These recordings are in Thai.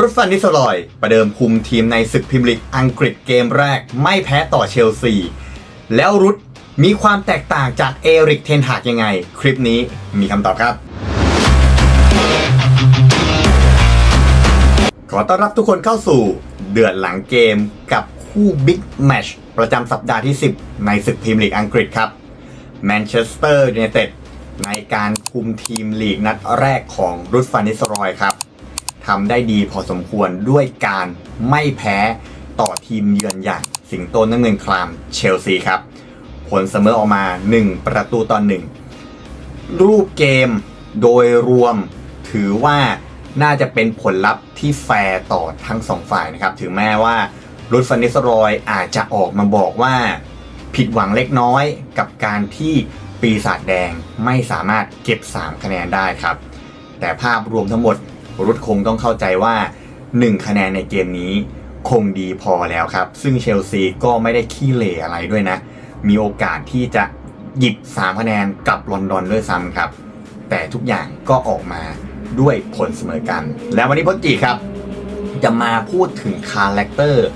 รุดฟันนิสลอยประเดิมคุมทีมในศึกพรีเมียร์ลีกอังกฤษเกมแรกไม่แพ้ต่อเชลซี แล้วรุดมีความแตกต่างจากเอริกเทนหากยังไง คลิปนี้มีคำตอบครับ ขอต้อนรับทุกคนเข้าสู่เดือดหลังเกมกับคู่บิ๊กแมชประจำสัปดาห์ที่ 10 ในศึกพรีเมียร์ลีกอังกฤษครับแมนเชสเตอร์ยูไนเต็ดในการคุมทีมลีกนัดแรกของรุดฟานิสรอยครับ ทำได้ดีพอสมควรด้วยการไม่แพ้ต่อทีมเยือนอย่างสิงโตน้ำเงินคลามเชลซีครับ ผลเสมอออกมา 1 ประตูต่อหนึ่งรูปเกมโดยรวมถือว่าน่าจะเป็นผลลัพธ์ที่แฟร์ต่อทั้งสองฝ่ายนะครับ ถึงแม้ว่ารุดฟันนิสรอยอาจจะออกมาบอกว่า ผิดหวังเล็กน้อยกับการที่ปีศาจแดงไม่สามารถเก็บ 3 คะแนนได้ครับ แต่ภาพรวมทั้งหมด รุดคงต้องเข้าใจว่า 1 คะแนนในเกมนี้คงดีพอแล้วครับ ซึ่งเชลซีก็ไม่ได้ขี้เหร่อะไรด้วยนะ มีโอกาสที่จะหยิบ 3 คะแนนกลับลอนดอนด้วยซ้ำครับ แต่ทุกอย่างก็ออกมาด้วยผลเสมอกัน แล้ววันนี้พจจีครับ จะมาพูดถึงคาแรคเตอร์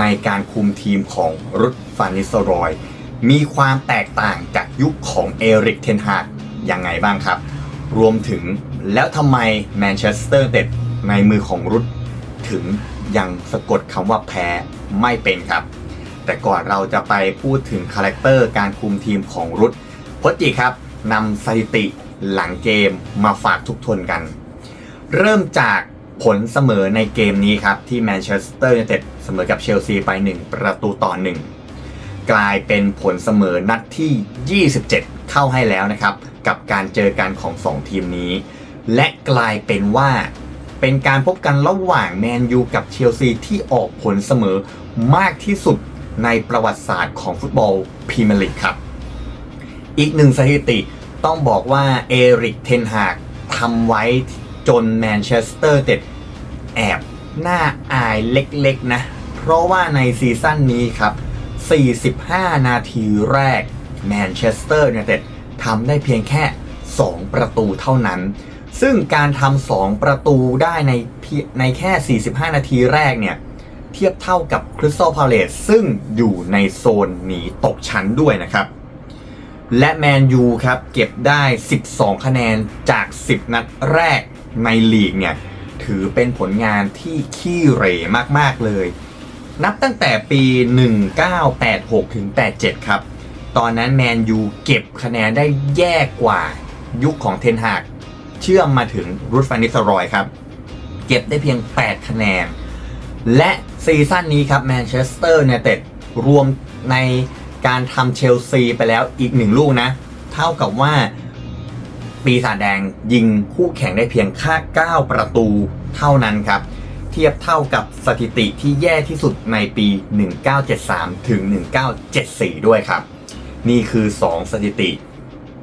ในการคุมทีมของรุดฟานิสรอย มีความแตกต่างจากยุคของเอริกเทนฮากยังไงบ้างครับ รวมถึง แล้วทำไมแมนเชสเตอร์เด็ดในมือของรุดถึงยังสะกดคำว่าแพ้ไม่เป็นครับ แต่ก่อนเราจะไปพูดถึงคาแรคเตอร์การคุมทีมของรุดพจจีครับนำสถิติหลังเกมมาฝากทุกทนกัน เริ่มจากผลเสมอในเกมนี้ครับ ที่แมนเชสเตอร์ยูไนเต็ดเสมอกับเชลซีไป 1 ประตูต่อ 1 กลายเป็นผลเสมอนัดที่ 27 เข้าให้แล้วนะครับ กับการเจอกันของ 2 ทีมนี้ และกลายเป็นว่า เป็นการพบกันระหว่างแมนยูกับเชลซีที่ออกผลเสมอมากที่สุดในประวัติศาสตร์ของฟุตบอลพรีเมียร์ลีกครับ อีกหนึ่งสถิติต้องบอกว่าเอริกเทนฮากทำไว้จนแมนเชสเตอร์เต็ดแอบหน่าอายเล็กๆนะ เพราะว่าในซีซั่นนี้ครับ 45 นาทีแรกแมนเชสเตอร์ยูไนเต็ดทำได้เพียงแค่ 2 ประตูเท่านั้น ซึ่งการทำ2ประตูได้ในเพในแค่ 45 นาทีแรกเนี่ย เทียบเท่ากับคริสตัลพาเลสซึ่งอยู่ในโซนหนีตกชั้นด้วยนะครับ และแมนยูครับ เก็บได้ 12 คะแนนจาก 10 นัดแรกในลีกเนี่ย ถือเป็นผลงานที่ขี้เหร่มากๆเลย นับตั้งแต่ปี 1986 ถึง 87 ครับ ตอนนั้นแมนยูเก็บคะแนนได้แย่กว่ายุคของเทนฮาก เชื่อมมาถึงรูทฟานิสรอยครับ เก็บได้เพียง 8 คะแนน และซีซั่นนี้ครับแมนเชสเตอร์เนี่ยเต็ดรวมในการทำเชลซีไปแล้วอีกหนึ่งลูกนะ เท่ากับว่าปีศาจแดงยิงคู่แข่งได้เพียงแค่9ประตูเท่านั้นครับ เทียบเท่ากับสถิติที่แย่ที่สุดในปี 1973 ถึง 1974 ด้วยครับ นี่คือ 2 สถิติ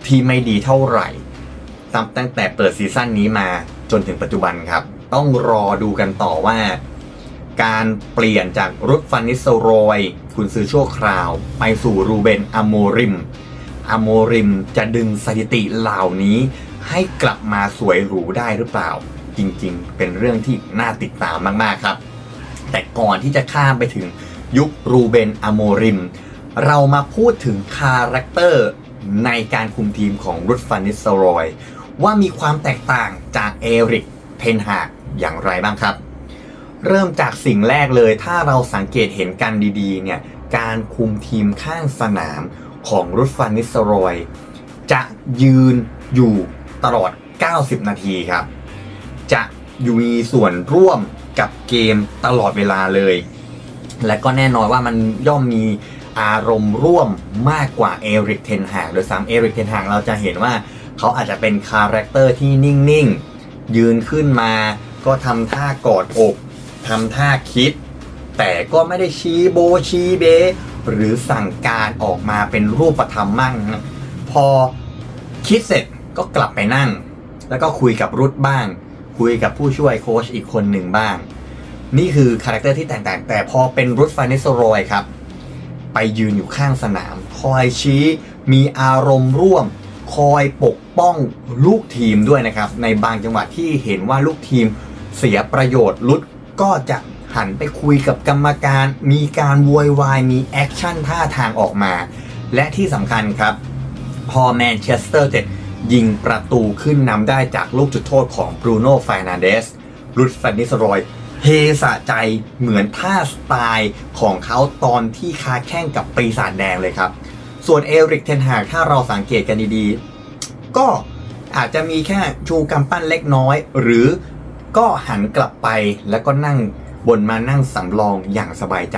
ที่ไม่ดีเท่าไหร่ ตั้งตั้งแต่เปิดซีซั่นนี้มาจนถึงปัจจุบันครับ ต้องรอดูกันต่อว่า การเปลี่ยนจากรุดฟันนิสโซโรยคุณซื้อชั่วคราว ไปสู่รูเบนอโมริมอโมริมจะดึงสถิติเหล่านี้ให้กลับมาสวยหรูได้หรือเปล่า จริงๆ เป็นเรื่องที่น่าติดตามมากๆครับ แต่ก่อนที่จะข้ามไปถึงยุครูเบนอโมริม เรามาพูดถึงคาแรคเตอร์ในการคุมทีมของรุดฟันนิสโซโรย ว่ามีความแตกต่างจากเอริกเทนฮากอย่างไรบ้างครับ เริ่มจากสิ่งแรกเลยถ้าเราสังเกตเห็นกันดีๆเนี่ยการคุมทีมข้างสนามของรุดฟันนิสโรยจะยืนอยู่ตลอด 90 นาทีครับ จะอยู่มีส่วนร่วมกับเกมตลอดเวลาเลย และก็แน่นอนว่ามันย่อมมีอารมณ์ร่วมมากกว่าเอริกเทนฮากโดยซ้ำเอริกเทนฮากเราจะเห็นว่า เขาอาจจะเป็นคาแรคเตอร์ที่นิ่งๆ ยืนขึ้นมาก็ทำท่ากอดอกทำท่าคิด แต่ก็ไม่ได้ชี้โบชี้เบ หรือสั่งการออกมาเป็นรูปธรรมมั่ง พอคิดเสร็จก็กลับไปนั่ง แล้วก็คุยกับรุดบ้าง คุยกับผู้ช่วยโค้ชอีกคนหนึ่งบ้าง นี่คือคาแรคเตอร์ที่แตกต่างแต่พอเป็นรุดฟานิสโรยครับ ไปยืนอยู่ข้างสนาม คอยชี้มีอารมณ์ร่วม คอยปกป้องลูกทีมด้วยนะครับ ในบางจังหวะที่เห็นว่าลูกทีมเสียประโยชน์ลุดก็จะหันไปคุยกับกรรมการ มีการโวยวายมีแอคชั่นท่าทางออกมา และที่สำคัญครับ พอแมนเชสเตอร์เจ็ดยิงประตูขึ้นนำได้จากลูกจุดโทษของบรูโน่ไฟนาเดสรุดฟันนิสรอยเฮสะใจเหมือนท่าสไตล์ของเขาตอนที่คาแข่งกับปีศาจแดงเลยครับ ส่วนเอริกเทนหากถ้าเราสังเกตกันดีๆ ก็อาจจะมีแค่ชูกำปั้นเล็กน้อย หรือก็หันกลับไปแล้วก็นั่งบนมานั่งสำรองอย่างสบายใจ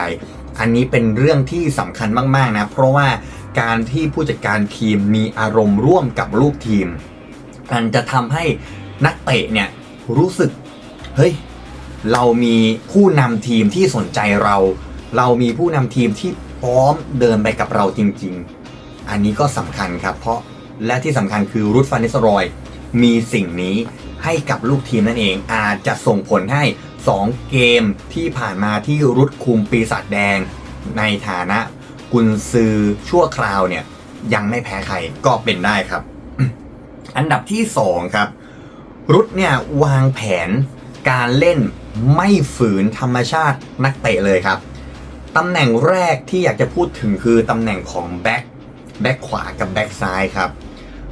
อันนี้เป็นเรื่องที่สำคัญมาก ๆ นะ เพราะว่าการที่ผู้จัดการทีมมีอารมณ์ร่วมกับลูกทีม มันจะทำให้นักเตะเนี่ยรู้สึก เฮ้ย เรามีผู้นำทีมที่สนใจเรา เรามีผู้นำทีมที่พร้อมเดินไปกับเราจริง ๆ อันนี้ก็สำคัญครับ เพราะและที่สำคัญคือรุดฟานิสรอยมีสิ่งนี้ให้กับลูกทีมนั่นเอง อาจจะส่งผลให้ 2 เกมที่ผ่านมาที่รุดคุมปีศาจแดง ในฐานะกุนซือชั่วคราวเนี่ย ยังไม่แพ้ใครก็เป็นได้ครับ อันดับที่ 2 ครับ รุดเนี่ยวางแผนการเล่นไม่ฝืนธรรมชาตินักเตะเลยครับตำแหน่งแรกที่อยากจะพูดถึงคือตำแหน่งของแบ็ค แบ็คขวากับแบ็คซ้ายครับ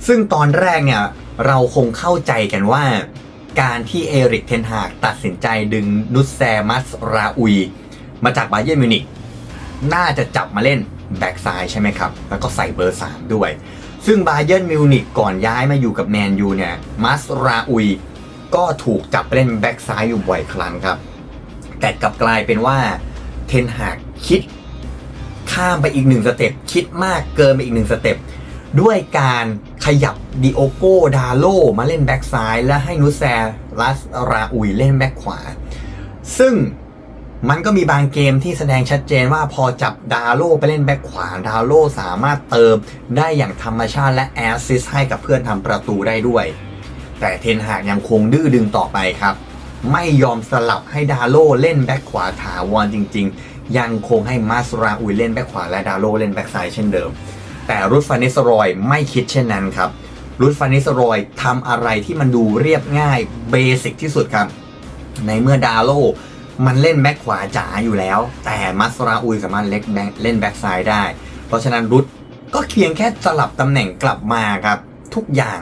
ซึ่งตอนแรกเนี่ยเราคงเข้าใจกันว่า การที่เอริกเทนฮากตัดสินใจดึงนุสแซมัสราอุย มาจากบาเยร์นมิวนิกน่าจะจับมาเล่นแบ็กซ้ายใช่ไหมครับ แล้วก็ใส่เบอร์ 3 ด้วย ซึ่งบาเยร์นมิวนิกก่อนย้ายมาอยู่กับแมนยูเนี่ยมัสราอุย ก็ถูกจับเล่นแบ็กซ้ายอยู่บ่อยครั้งครับ แต่กลับกลายเป็นว่าเทนฮากคิด ข้ามไปอีกหนึ่งสเต็ปคิดมากเกินไปอีกหนึ่งสเต็ปด้วยการขยับดิโอโกดาโลมาเล่นแบ็กซ้าย และให้นุสแซรัสราอุยเล่นแบ็กขวา ซึ่งมันก็มีบางเกมที่แสดงชัดเจนว่าพอจับดาโลไปเล่นแบ็กขวา ดาโลสามารถเติมได้อย่างธรรมชาติและแอสซิสให้กับเพื่อนทำประตูได้ด้วย แต่เทนหากยังคงดื้อดึงต่อไปครับ ไม่ยอมสลับให้ดาโลเล่นแบ็กขวาถาวรจริง ๆ ยังคงให้มาสราอุยเล่นแบ็กขวาและดาโลเล่นแบ็กซ้ายเช่นเดิม แต่รุดฟานิสรอยไม่คิดเช่นนั้นครับรุดฟานิสรอยทำอะไรที่มันดูเรียบง่ายเบสิกที่สุดครับ ในเมื่อดาโลมันเล่นแบ็กขวาจ๋าอยู่แล้ว แต่มัสราอุยสามารถเล็กแบ็คเล่นแบ็กซ้ายได้ เพราะฉะนั้นรุดก็เพียงแค่สลับตำแหน่งกลับมาครับทุกอย่าง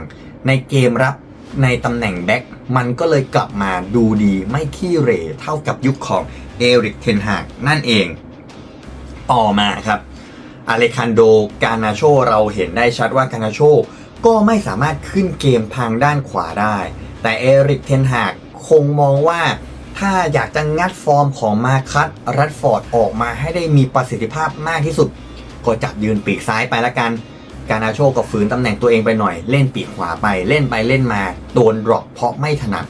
ในเกมรับในตำแหน่งแบ็กมันก็เลยกลับมาดูดีไม่ขี้เหร่เท่ากับยุคของ เอริกเทนฮากนั่นเอง ต่อมาครับอเลคันโดกานาโชเราเห็นได้ชัดว่ากานาโชก็ไม่สามารถขึ้นเกมทางด้านขวาได้ แต่เอริกเทนฮากคงมองว่าถ้าอยากจะงัดฟอร์มของมาคัตรัดฟอร์ดออกมาให้ได้มีประสิทธิภาพมากที่สุด ก็จับยืนปีกซ้ายไปละกัน กานาโชก็ฝืนตำแหน่งตัวเองไปหน่อย เล่นปีกขวาไปเล่นไปเล่นมา โดนดรอปเพราะไม่ถนัด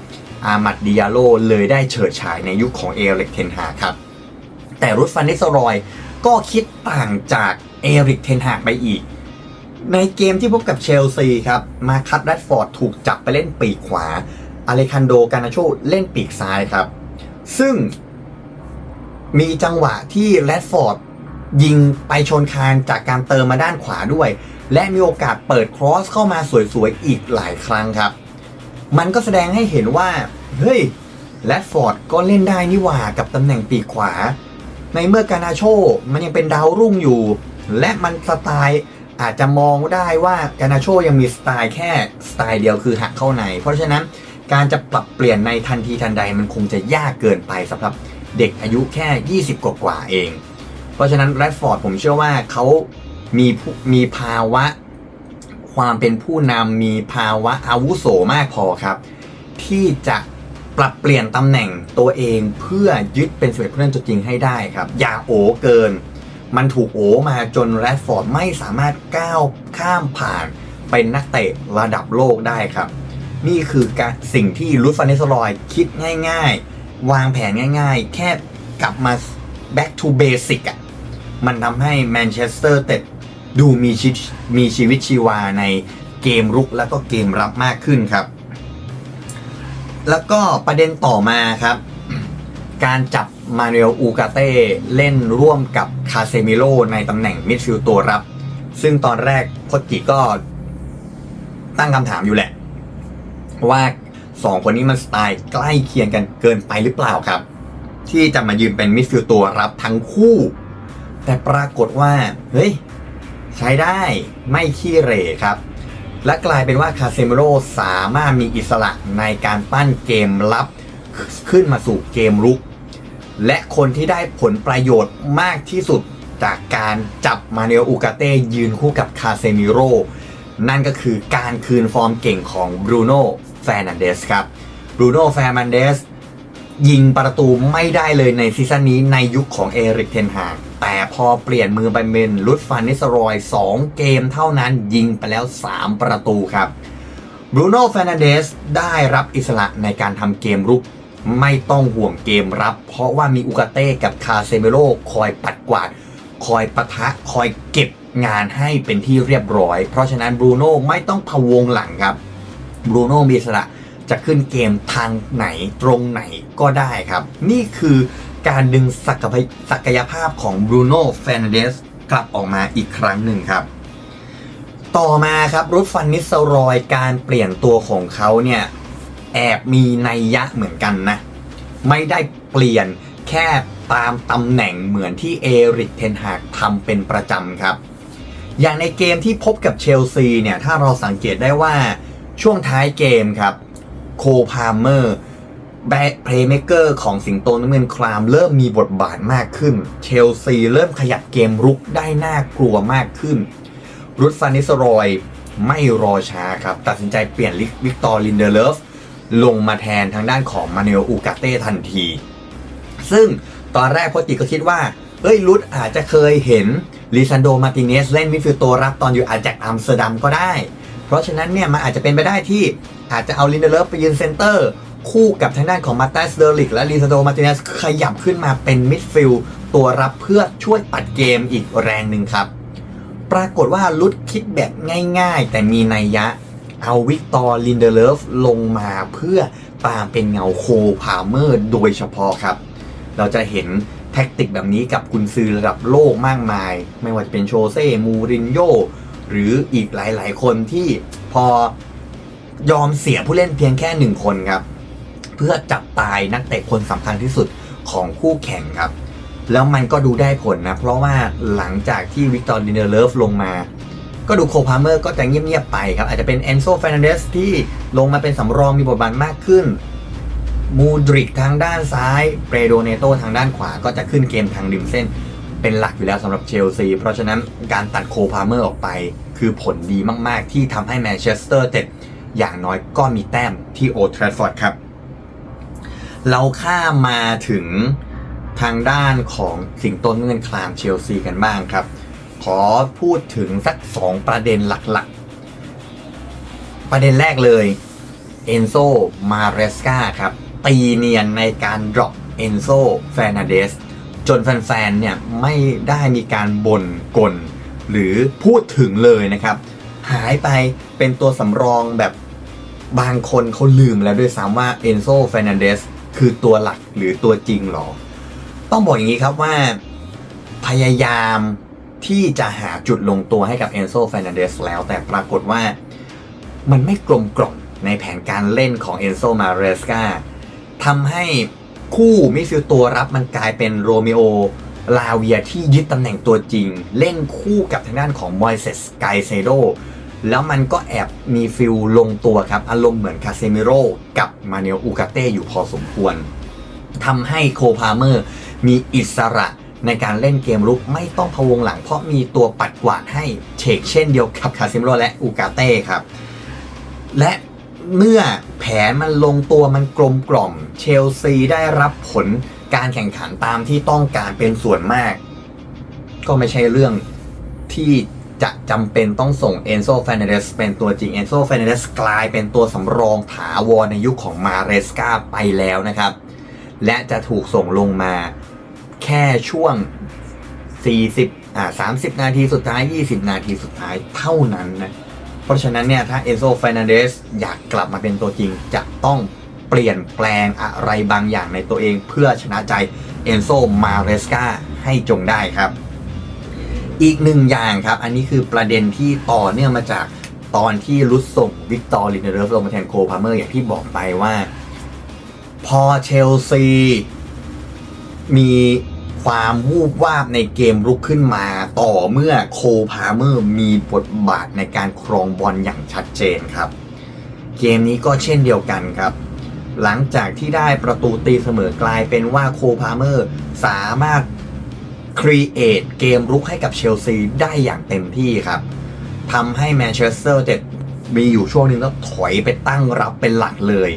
อามัดดิยาโลเลยได้เฉิดฉายในยุคของเอริกเทนฮาครับ แต่รุดฟันนิสรอยก็คิดต่างจากเอริกเทนฮากไปอีก ในเกมที่พบกับเชลซีครับ มาคัตแรดฟอร์ดถูกจับไปเล่นปีกขวา อเลคันโดกานาโชเล่นปีกซ้ายครับ ซึ่งมีจังหวะที่แรดฟอร์ดยิงไปชนคานจากการเติมมาด้านขวาด้วย และมีโอกาสเปิดครอสเข้ามาสวยๆอีกหลายครั้งครับ มันก็แสดงให้เห็นว่า เฮ้ยแรดฟอร์ดก็เล่นได้นี่หว่ากับตำแหน่งปีกขวา ในเมื่อกานาโชมันยังเป็นดาวรุ่งอยู่ และมันสไตล์อาจจะมองได้ว่ากานาโชยังมีสไตล์แค่สไตล์เดียวคือหักเข้าใน เพราะฉะนั้นการจะปรับเปลี่ยนในทันทีทันใดมันคงจะยากเกินไปสำหรับเด็กอายุแค่ 20 กว่ากว่าเอง เพราะฉะนั้นแรดฟอร์ดผมเชื่อว่าเขามีผู้มีภาวะ ความเป็นผู้นำมีภาวะอาวุโสมากพอครับ ที่จะปรับเปลี่ยนตำแหน่งตัวเองเพื่อยึดเป็นสเวตผู้เล่นตัวจริงให้ได้ครับ อย่าโอเกิน มันถูกโอมาจนแรดฟอร์ดไม่สามารถก้าวข้ามผ่านเป็นนักเตะระดับโลกได้ครับ นี่คือการสิ่งที่ลุดฟานเนสลอยคิดง่าย ๆ วางแผนง่าย ๆ แค่กลับมา back to basic อะมันทำให้แมนเชสเตอร์เต็ด ดูมีชีวิตมีชีวิตชีวาในเกมรุกแล้วก็เกมรับมากขึ้นครับ แล้วก็ประเด็นต่อมาครับ การจับมาเรลอูกาเต้เล่นร่วมกับคาเซมิโลในตำแหน่งมิดฟิลด์ตัวรับ ซึ่งตอนแรกโคชจิก็ตั้งคำถามอยู่แหละ ว่าสองคนนี้มันสไตล์ใกล้เคียงกันเกินไปหรือเปล่าครับ ที่จะมายืนเป็นมิดฟิลด์ตัวรับทั้งคู่ แต่ปรากฏว่า เฮ้ย ใช้ได้ไม่ขี้เหร่ครับ และกลายเป็นว่าคาเซมิโรสามารถมีอิสระในการปั้นเกมรับขึ้นมาสู่เกมรุก และคนที่ได้ผลประโยชน์มากที่สุดจากการจับมาเนลอูกาเต้ยืนคู่กับคาเซมิโรนั่นก็คือการคืนฟอร์มเก่งของบรูโน่แฟร์นันเดสครับบรูโน่แฟร์นันเดส ยิงประตูไม่ได้เลยในซีซั่นนี้ในยุคของเอริกเทนฮากแต่พอเปลี่ยนมือไปเป็นลุดฟานนิสรอย 2 เกมเท่านั้นยิงไปแล้ว 3 ประตูครับบรูโน่แฟร์นันเดสได้รับอิสระในการทำเกมรุก ไม่ต้องห่วงเกมรับ เพราะว่ามีอุกาเต้กับคาเซเมโรคอยปัดกวาด คอยปะทะคอยเก็บงานให้เป็นที่เรียบร้อย เพราะฉะนั้นบรูโน่ไม่ต้องพะวงหลังครับบรูโน่มีอิสระ จะขึ้นเกมทางไหนตรงไหนก็ได้ครับ นี่คือการดึงศักยภาพศักยภาพของบรูโน่เฟนเดสกลับออกมาอีกครั้งหนึ่งครับ ต่อมาครับรุดฟันนิสซรอยการเปลี่ยนตัวของเขาเนี่ยแอบมีนัยยะเหมือนกันนะ ไม่ได้เปลี่ยนแค่ตามตำแหน่งเหมือนที่เอริกเทนหากทำเป็นประจำครับ อย่างในเกมที่พบกับเชลซีเนี่ย ถ้าเราสังเกตได้ว่าช่วงท้ายเกมครับ โคพาเมอร์แบ็คเพลย์เมเกอร์ของสิงโตน้ำเงินครามเริ่มมีบทบาทมากขึ้น เชลซีเริ่มขยับเกมรุกได้น่ากลัวมากขึ้น รุดฟานิสรอยไม่รอช้าครับ ตัดสินใจเปลี่ยนลิวิกตอร์ลินเดเลฟลงมาแทนทางด้านของมาเนลอูกาเต้ทันที ซึ่งตอนแรกโคติก็คิดว่าเฮ้ยรุดอาจจะเคยเห็นลิซันโดมาติเนสเล่นมิฟิลด์ตัวรับตอนอยู่อาจากอัมสเตอร์ดัมก็ได้ เพราะฉะนั้นเนี่ยมันอาจจะเป็นไปได้ที่อาจจะเอาลินเดเลฟไปยืนเซนเตอร์คู่กับทางด้านของมาต s สเดอริกและลิซาโดมาติเนสขยับขึ้นมาเป็นมิดฟิลด์ตัวรับเพื่อช่วยปัดเกมอีกแรงหนึ่งครับ ปรากฏว่าลุดคิดแบบง่ายๆ แต่มีนัยยะ เอาวิกตอร์ลินเดเลฟลงมาเพื่อตามเป็นเงาโคพาเมอร์โดยเฉพาะครับ เราจะเห็นแท็กติกแบบนี้กับกุนซือระดับโลกมากมาย ไม่ว่าจะเป็นโชเซ่มูรินโญ่ หรืออีกหลาย ๆ คนที่พอยอมเสียผู้เล่นเพียงแค่หนึ่งคนครับ เพื่อจับตายนักเตะคนสำคัญที่สุดของคู่แข่งครับ แล้วมันก็ดูได้ผลนะ เพราะว่าหลังจากที่วิกตอร์ดินเนอร์เลฟลงมา ก็ดูโคพาเมอร์ก็จะเงียบ ๆ ไปครับ อาจจะเป็นเอนโซฟ r นเดสที่ลงมาเป็นสำรองมีบทบาทมากขึ้นมูดริกทางด้านซ้ายเปรโดเนโตทางด้านขวาก็จะขึ้นเกมทางริมเส้น เป็นหลักอยู่แล้วสำหรับเชลซี เพราะฉะนั้นการตัดโคพาเมอร์ออกไป คือผลดีมาก ๆ ที่ทำให้แมนเชสเตอร์เต็ดอย่างน้อยก็มีแต้มที่โอทราฟอร์ดครับ เราข้ามาถึงทางด้านของสิงโตเงินคลามเชลซีกันบ้างครับ ขอพูดถึงสักสองประเด็นหลักๆ ประเด็นแรกเลยเอนโซมาเรสกาครับ ตีเนียนในการดรอปเอนโซแฟนาเดส จนแฟนๆเนี่ยไม่ได้มีการบ่นกลหรือพูดถึงเลยนะครับ หายไปเป็นตัวสำรองแบบบางคนเขาลืมแล้วด้วยซ้ำว่าเอนโซแฟนันเดสคือตัวหลักหรือตัวจริงหรอ ต้องบอกอย่างนี้ครับว่า พยายามที่จะหาจุดลงตัวให้กับเอนโซแฟนันเดสแล้วแต่ปรากฏว่ามันไม่กลมกล่อมในแผนการเล่นของเอนโซมาเรสกาทำให้ คู่มิดฟิลด์ตัวรับมันกลายเป็นโรมิโอลาเวียที่ยึดตำแหน่งตัวจริง เล่นคู่กับทางด้านของมอยเซสไกเซโดแล้วมันก็แอบมีฟิลลงตัวครับ อารมณ์เหมือนคาเซมิโรกับมาเนลอูกาเต้อยู่พอสมควรทำให้โคพาเมอร์มีอิสระในการเล่นเกมรุกไม่ต้องพะวงหลังเพราะมีตัวปัดกวาดให้เชกเช่นเดียวกับคาเซมิโรและอูกาเต้ครับ และ เมื่อแผนมันลงตัวมันกลมกล่อม เชลซีได้รับผลการแข่งขันตามที่ต้องการเป็นส่วนมาก ก็ไม่ใช่เรื่องที่จะจำเป็นต้องส่งเอนโซ f ฟนเดสเป็นตัวจริงเอนโซ f ฟนเดสกลายเป็นตัวสำรองถาวรในยุคของมาเรสกาไปแล้วนะครับ และจะถูกส่งลงมาแค่ช่วง 40อ่า30 นาทีสุดท้าย 20 นาทีสุดท้ายเท่านั้นนะ เพราะฉะนั้นเนี่ยถ้าเอนโซฟ r นเดสอยากกลับมาเป็นตัวจริง จะต้องเปลี่ยนแปลงอะไรบางอย่างในตัวเองเพื่อชนะใจเอนโซมาเรสกาให้จงได้ครับ อีกหนึ่งอย่างครับ อันนี้คือประเด็นที่ต่อเนื่องมาจากตอนที่รุดส่งวิกตอร์ลินเดอร์ฟลงมาแทนโคพาเมอร์อย่างที่บอกไปว่า พอเชลซีมี ความวูบวาบในเกมรุกขึ้นมาต่อเมื่อโคพาเมอร์มีบทบาทในการครองบอลอย่างชัดเจนครับ เกมนี้ก็เช่นเดียวกันครับ หลังจากที่ได้ประตูตีเสมอกลายเป็นว่าโคพาเมอร์สามารถครีเอทเกมรุกให้กับเชลซีได้อย่างเต็มที่ครับทำให้แมนเชสเตอร์เต็ดมีอยู่ช่วงหนึงต้องถอยไปตั้งรับเป็นหลักเลย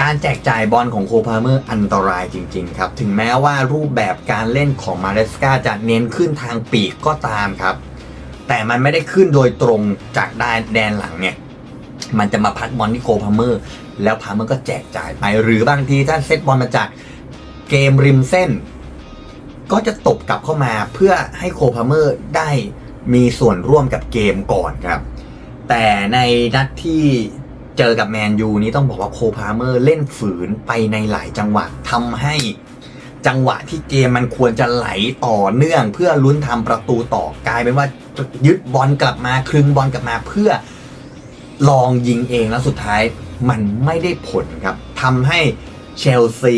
การแจกจ่ายบอลของโคพาเมอร์อันตรายจริง ๆ ครับ ถึงแม้ว่ารูปแบบการเล่นของมาเรสกาจะเน้นขึ้นทางปีกก็ตามครับ แต่มันไม่ได้ขึ้นโดยตรงจากด้านแดนหลังเนี่ย มันจะมาพัดบอลที่โคพาเมอร์ แล้วพาเมอร์ก็แจกจ่ายไป หรือบางทีถ้าเซตบอลมาจากเกมริมเส้น ก็จะตบกลับเข้ามาเพื่อให้โคพาเมอร์ได้มีส่วนร่วมกับเกมก่อนครับ แต่ในนัดที่ เจอกับแมนยูนี้ต้องบอกว่าโคพาเมอร์เล่นฝืนไปในหลายจังหวะทำให้จังหวะที่เกมมันควรจะไหลต่อเนื่อง เพื่อลุ้นทำประตูต่อกลายเป็นว่ายึดบอลกลับมาคลึงบอลกลับมาเพื่อลองยิงเองแล้วสุดท้ายมันไม่ได้ผลครับทำให้เชลซี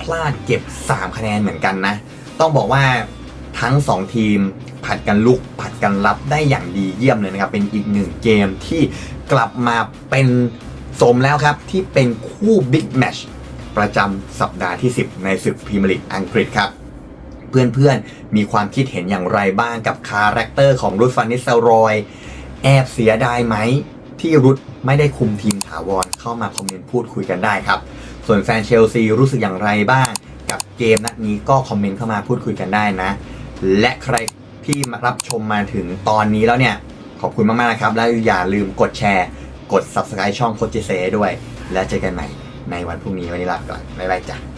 พลาดเก็บ 3 คะแนนเหมือนกันนะ ต้องบอกว่า ทั้ง 2 ทีม ผัดกันลุก ผัดกันรับได้อย่างดีเยี่ยมเลยนะครับ เป็นอีกหนึ่งเกมที่กลับมาเป็นสมแล้วครับ ที่เป็นคู่บิ๊กแมชประจำสัปดาห์ที่ 10 ในศึกพรีเมียร์ลีกอังกฤษครับ เพื่อนๆ มีความคิดเห็นอย่างไรบ้างกับคาแรคเตอร์ของรุดฟานิสเซรอย แอบเสียดายไหม ที่รุดไม่ได้คุมทีมถาวรเข้ามาคอมเมนต์พูดคุยกันได้ครับ ส่วนแฟนเชลซีรู้สึกอย่างไรบ้าง กับเกมนัดนี้ก็คอมเมนต์เข้ามาพูดคุยกันได้นะ และใครที่มารับชมมาถึงตอนนี้แล้วเนี่ย ขอบคุณมากๆนะครับ และอย่าลืมกดแชร์ กด subscribe ช่องโคจิเซด้วย และเจอกันใหม่ในวันพรุ่งนี้วันนี้ลาไปก่อนบ๊ายบายจ้ะ